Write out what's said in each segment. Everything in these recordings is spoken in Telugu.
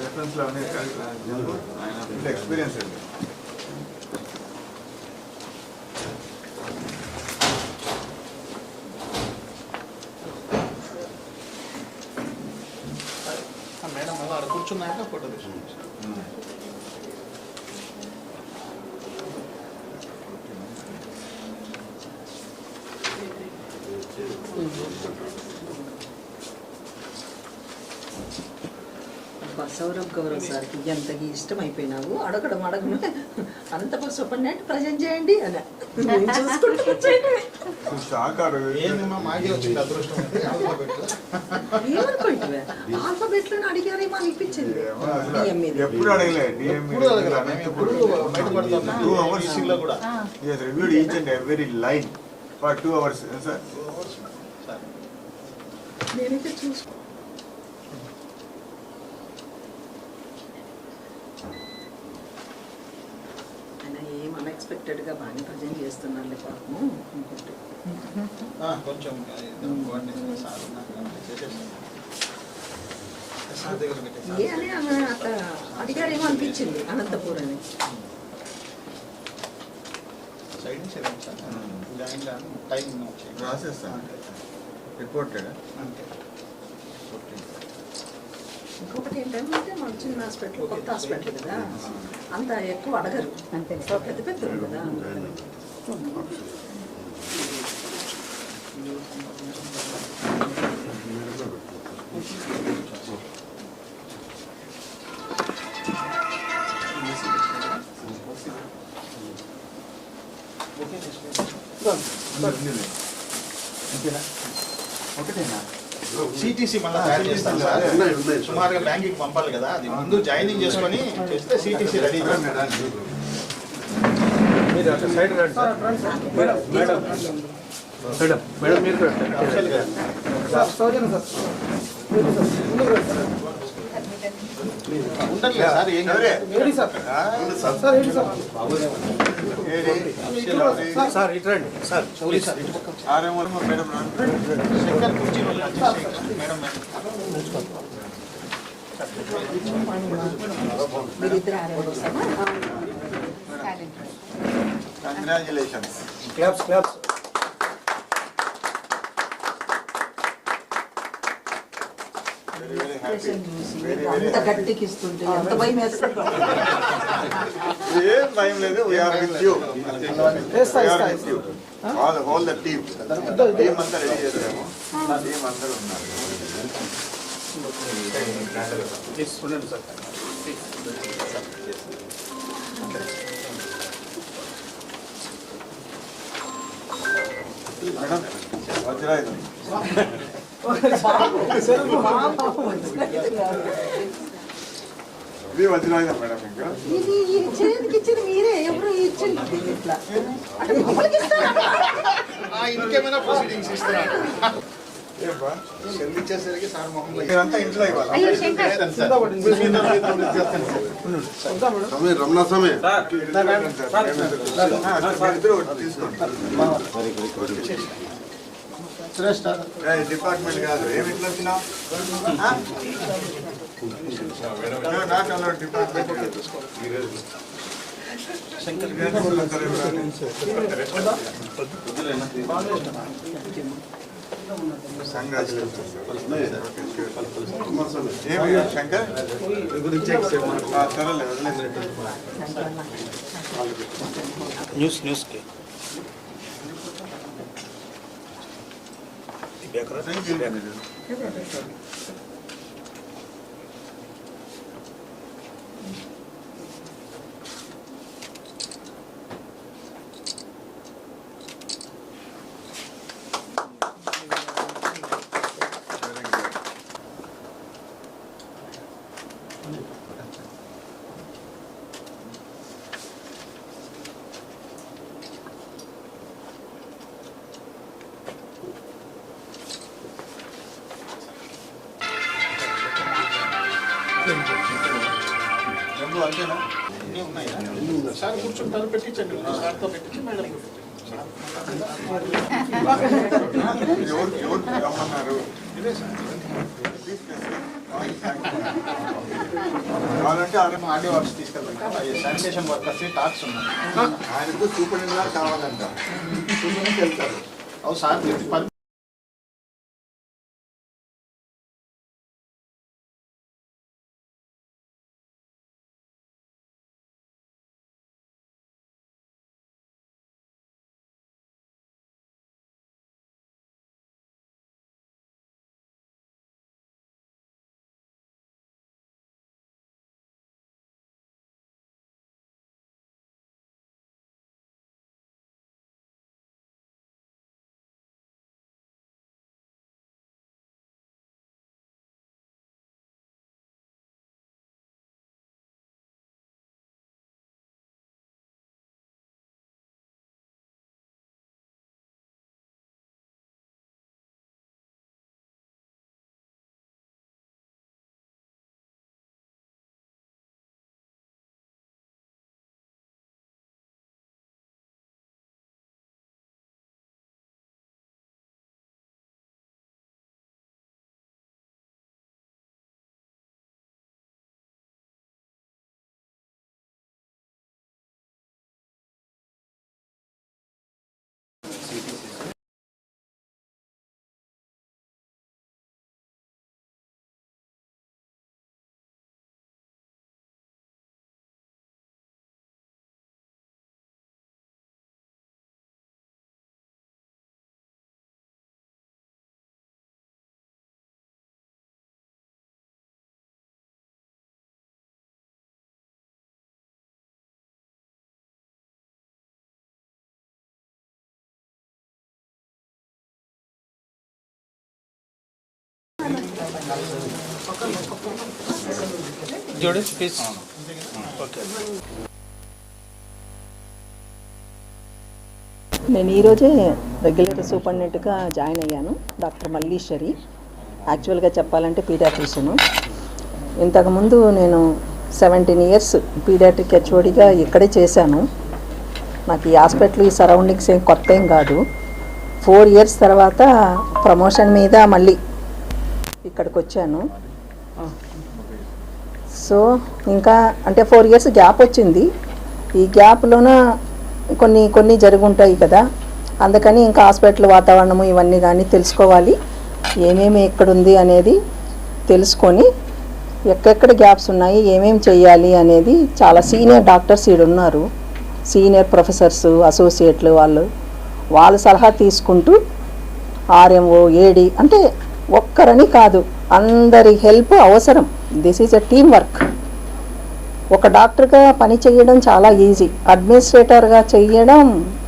రెఫరెన్స్లో అనేది ఆయన ఎక్స్పీరియన్స్ అండి మేడం అలా కూర్చున్నాక ఫోటో తీసుకుంటాం అబ్బా, సౌరభ్ గౌరవ్ సార్కి ఎంతకి ఇష్టం అయిపోయినావు అడగడం. అడగను అనంతపురం సూపరింటెండెంట్ ప్రజెంట్ చేయండి అని నేను చూసుకుంటూ కూర్చోండి షాక్ ఆడు ఏందమ్మా మాకే వచ్చింది అదృష్టం అంటే ఆల్ఫాబెట్ ఏమనుకుంటువే ఆల్ఫాబెట్లో అడిగారేమో అనిపించింది ఏమో అసలు బియ్యం మీద. ఎప్పుడు అడగలే డిఎం ఎప్పుడు అడగల మేము ఎప్పుడు బయటపడతాం టూ అవర్స్లో కూడా Yes, reviewed each and every line for two hours, sir. Sir నేనైతే చూసుకో ఆయన ఏం అన్ఎక్స్పెక్టెడ్గా బాగానే ప్రజెంట్ చేస్తున్నారులే పాపము ఆ, కొంచెం ఏ అని ఆమె అడిగారేమో అనిపించింది అనంతపూర్ అని సైడ్ నుంచి వెళ్ళండి సార్ జాయిన్ టైం వచ్చేయండి. రాసేస్తాను. రిపోర్టెడ్ అంతే. ఇంకొకటి ఏంటంటే మన చిన్న హాస్పిటల్ కొత్త హాస్పిటల్ కదా. అంత ఎక్కువ అడగరు. అంతే. పెద్ద పెద్ద కదా. ఓకే చేసుకోండి అంతేనా? ఒకటేనా? సిటీసీ మళ్ళీ తయారు చేస్తాం. సార్ సుమారుగా బ్యాంకింగ్ పంపాలి కదా. అది ముందు జాయినింగ్ చేసుకొని చేస్తే సిటీసీ రెడీ. సైడ్ రండి sir. Madam madam. Madam madam మీరు కూడా రండి. అఫ్జల్ గారు ఉండట్లేదు సార్. ఎవరే? సార్? రండి. Sir ఆరేమో madam. శంకర్ కుర్చీ madam congratulations claps claps. Very very happy very very అంత గట్టికి ఇస్తుంటే ఎంత భయం వేస్తుంది. ఏం భయం లేదు we are with you we are with you all whole the team team అంతా రెడీ చేసాము టీమ్ అందరూ ఉన్నారు. సార్ మేడం వజ్రాయుధం. ఇది వజ్రాయుధం మేడం ఇంకా ఇది చేతికి ఇచ్చింది మీరే ఎవరు ఇచ్చింది ఇట్లా అంటే మమ్మల్ని ఇస్తారా ఆ, ఇంకేమైనా ప్రొసీడింగ్స్ సెల్ ఇచ్చేసరికి సార్ మీరంతా ఇంట్లో ఇవ్వాలి. సమయ రమణ సమయ సురేష్ సార్ డిపార్ట్మెంట్ కాదు ఏమి ఇట్లా వచ్చినావు నాట్ అలా డిపార్ట్మెంట్ శంకర్ ఏమి శంకర్ ఆ, సరేలే వదిలేసి న్యూస్ న్యూస్కి بيقرأ بيقرأ జంబు అంతేనా? అన్నీ ఉన్నాయా? సార్ కూర్చుంటారు పెట్టించండి. సార్తో పెట్టించి మేడం ఎవరు ఎవరు రమ్మన్నారు? ఇదే సార్. కావాలంటే ఆయన- ఆర్డీ వర్క్స్ తీసుకెళ్తాం. శానిటేషన్ వర్కర్స్ టాక్స్ ఉన్నాయి. ఆయనకు సూపరింటెండెంట్ కావాలంట. సూపరింటెండెంట్ వెళ్తారు అవు సార్ పర్ జోడి ప్లీజ్. నేను ఈరోజే రెగ్యులేటర్ సూపరింటెండెంట్గా జాయిన్ అయ్యాను డాక్టర్ మల్లీశ్వరి. యాక్చువల్గా చెప్పాలంటే పీడియాట్రిషియను. ఇంతకుముందు నేను సెవెంటీన్ ఇయర్స్ పీడియాట్రిక్ హెచ్ఓడిగా ఇక్కడే చేశాను. నాకు ఈ హాస్పిటల్ ఈ సరౌండింగ్స్ ఏం కొత్త ఏం కాదు. ఫోర్ ఇయర్స్ తర్వాత ప్రమోషన్ మీద మళ్ళీ ఇక్కడికి వచ్చాను సో ఇంకా అంటే ఫోర్ ఇయర్స్ గ్యాప్ వచ్చింది. ఈ గ్యాప్లోన కొన్ని కొన్ని జరుగుంటాయి కదా. అందుకని ఇంకా హాస్పిటల్ వాతావరణము ఇవన్నీ కానీ తెలుసుకోవాలి. ఏమేమి ఎక్కడుంది అనేది తెలుసుకొని ఎక్కడెక్కడ గ్యాప్స్ ఉన్నాయి ఏమేమి చేయాలి అనేది చాలా సీనియర్ డాక్టర్స్ ఉన్నారు. సీనియర్ ప్రొఫెసర్స్ అసోసియేట్లు వాళ్ళు. వాళ్ళ సలహా తీసుకుంటూ ఆర్ఎంఓ ఏడి అంటే ఒక్కరని కాదు అందరి హెల్ప్ అవసరం. This is a team work ఒక డాక్టర్గా పని చేయడం చాలా ఈజీ. అడ్మినిస్ట్రేటర్గా చేయడం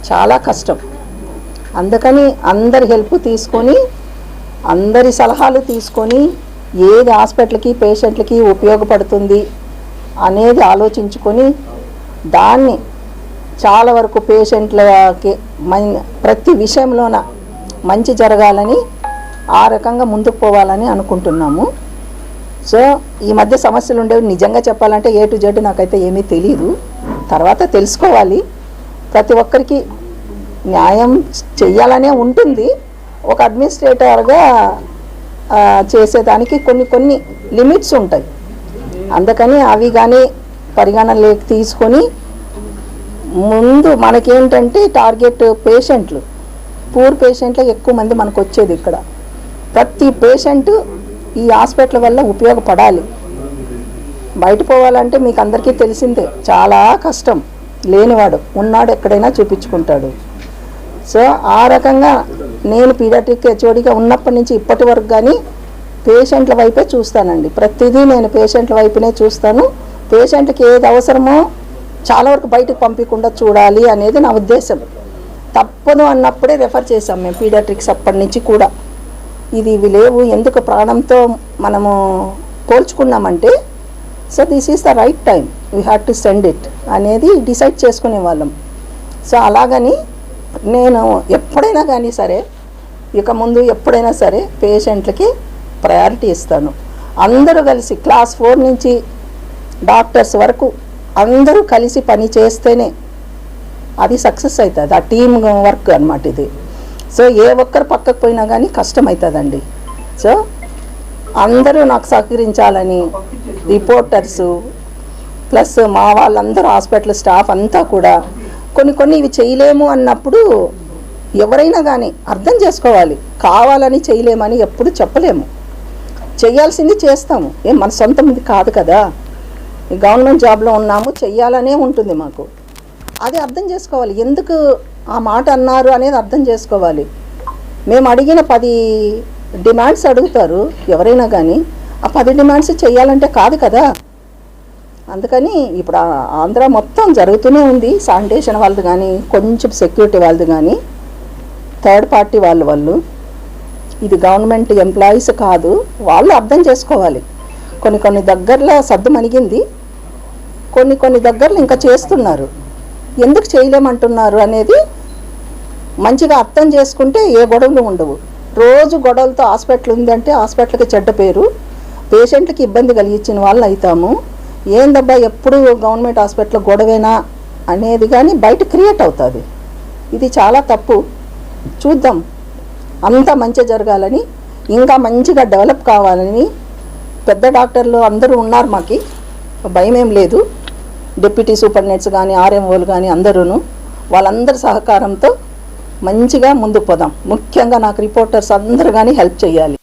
చాలా కష్టం. అందుకని అందరి హెల్ప్ తీసుకొని అందరి సలహాలు తీసుకొని ఏది హాస్పిటల్కి పేషెంట్లకి ఉపయోగపడుతుంది అనేది ఆలోచించుకొని దాన్ని చాలా వరకు పేషెంట్లకి మన్ ప్రతి విషయంలోన మంచి జరగాలని ఆ రకంగా ముందుకు పోవాలని అనుకుంటున్నాము. సో ఈ మధ్య సమస్యలు ఉండేవి. నిజంగా చెప్పాలంటే ఏ టు జెడ్ నాకైతే ఏమీ తెలియదు తర్వాత తెలుసుకోవాలి. ప్రతి ఒక్కరికి న్యాయం చెయ్యాలనే ఉంటుంది. ఒక అడ్మినిస్ట్రేటర్గా చేసేదానికి కొన్ని కొన్ని లిమిట్స్ ఉంటాయి. అందుకని అవి కానీ పరిగణనలోకి తీసుకొని ముందు మనకేంటంటే టార్గెట్ పేషెంట్లు. పూర్ పేషెంట్లే ఎక్కువ మంది మనకు వచ్చేది ఇక్కడ. ప్రతి పేషెంట్ ఈ హాస్పిటల్ వల్ల ఉపయోగపడాలి. బయట పోవాలంటే మీకు అందరికీ తెలిసిందే చాలా కష్టం. లేనివాడు ఉన్నాడు ఎక్కడైనా చూపించుకుంటాడు. సో ఆ రకంగా నేను పీడియాట్రిక్ హెచ్ఓడిగా ఉన్నప్పటి నుంచి ఇప్పటి వరకు కానీ పేషెంట్ల వైపే చూస్తానండి. ప్రతిదీ నేను పేషెంట్ల వైపునే చూస్తాను. పేషెంట్కి ఏది అవసరమో చాలా వరకు బయటకు పంపించకుండా చూడాలి అనేది నా ఉద్దేశం. తప్పదు అన్నప్పుడే రెఫర్ చేశాం మేము పీడియాట్రిక్స్ అప్పటి నుంచి కూడా. ఇది ఇవి లేవు ఎందుకు ప్రాణంతో మనము పోల్చుకున్నామంటే so this is the right time we have to send it అనేది డిసైడ్ చేసుకునే వాళ్ళం. సో అలాగని నేను ఎప్పుడైనా కానీ సరే ఇక ముందు ఎప్పుడైనా సరే పేషెంట్లకి ప్రయారిటీ ఇస్తాను. అందరూ కలిసి క్లాస్ ఫోర్ నుంచి డాక్టర్స్ వరకు అందరూ కలిసి పని చేస్తేనే అది సక్సెస్ అవుతుంది. ఆ టీమ్ వర్క్ అన్నమాట ఇది. సో ఏ ఒక్కరు పక్కకు పోయినా కానీ కష్టం అవుతుందండి సో అందరూ నాకు సహకరించాలని రిపోర్టర్సు ప్లస్ మా వాళ్ళందరూ హాస్పిటల్ స్టాఫ్ అంతా కూడా కొన్ని కొన్ని ఇవి చేయలేము అన్నప్పుడు ఎవరైనా కానీ అర్థం చేసుకోవాలి. కావాలని చేయలేమని ఎప్పుడు చెప్పలేము. చేయాల్సింది చేస్తాము. ఏం మన సొంతం ఇది కాదు కదా. గవర్నమెంట్ జాబ్లో ఉన్నాము చెయ్యాలనే ఉంటుంది మాకు. అది అర్థం చేసుకోవాలి. ఎందుకు ఆ మాట అన్నారు అనేది అర్థం చేసుకోవాలి. మేము అడిగిన పది డిమాండ్స్ అడుగుతారు ఎవరైనా కానీ. ఆ పది డిమాండ్స్ చేయాలంటే కాదు కదా. అందుకని ఇప్పుడు ఆంధ్ర మొత్తం జరుగుతూనే ఉంది. శానిటేషన్ వాళ్ళది కానీ కొంచెం సెక్యూరిటీ వాళ్ళది కానీ థర్డ్ పార్టీ వాళ్ళు వాళ్ళు. ఇది గవర్నమెంట్ ఎంప్లాయీస్ కాదు వాళ్ళు అర్థం చేసుకోవాలి. కొన్ని కొన్ని దగ్గరలో సర్దు మణిగింది. కొన్ని కొన్ని దగ్గరలు ఇంకా చేస్తున్నారు. ఎందుకు చేయలేమంటున్నారు అనేది మంచిగా అర్థం చేసుకుంటే ఏ గొడవలు ఉండవు. రోజు గొడవలతో హాస్పిటల్ ఉందంటే హాస్పిటల్కి చెడ్డ పేరు. పేషెంట్కి ఇబ్బంది కలిగించిన వాళ్ళు అవుతాము. ఏందబ్బా ఎప్పుడు గవర్నమెంట్ హాస్పిటల్ గొడవేనా అనేది కానీ బయట క్రియేట్ అవుతుంది. ఇది చాలా తప్పు. చూద్దాం. అంతా మంచి జరగాలని ఇంకా మంచిగా డెవలప్ కావాలని పెద్ద డాక్టర్లు అందరూ ఉన్నారు మాకు. భయం ఏం లేదు. డిప్యూటీ సూపర్నెట్స్ కానీ ఆర్ఎంఓలు కానీ అందరూను వాళ్ళందరి సహకారంతో మంచిగా ముందుకు పోదాం. ముఖ్యంగా నాకు రిపోర్టర్స్ అందరూ కానీ హెల్ప్ చేయాలి.